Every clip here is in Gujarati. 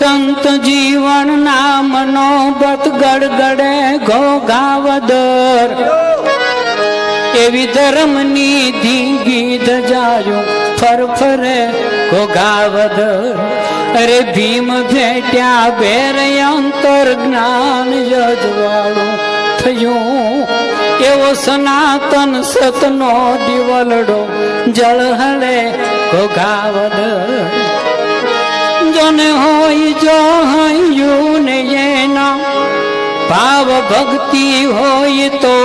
સંત જીવન નામનો બત ગડગડે ઘોઘાવદર. એવી ધર્મની ધીંગી ધજાયો ફરફરે ઘોઘાવદર. અરે ભીમ ભેટ્યા બેર અંતર જ્ઞાન યજવાળું થયું. એવો સનાતન સતનો દિવલડો જળહળે ઘોઘાવદર. ભાવ ભક્તિ હોય તો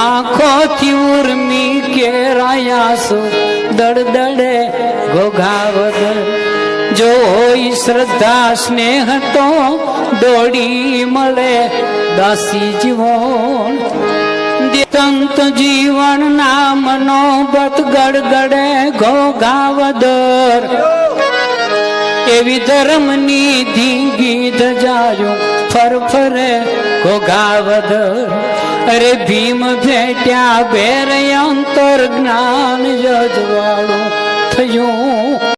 આંખોથી ઉર્મી કેરાયાસો દડદડે ઘોઘાવદર જો હોય શ્રદ્ધા, સ્નેહ તો દોડી મળે દાસી જીવન. સંત જીવન નામનો બત ગડગડે ઘોઘાવદર એવી ધર્મની ધીંગી ધજાયો ફરફરે ઘોઘાવદર અરે ભીમ ભેટ્યા બેર અંતર જ્ઞાન જજવાળું થયું.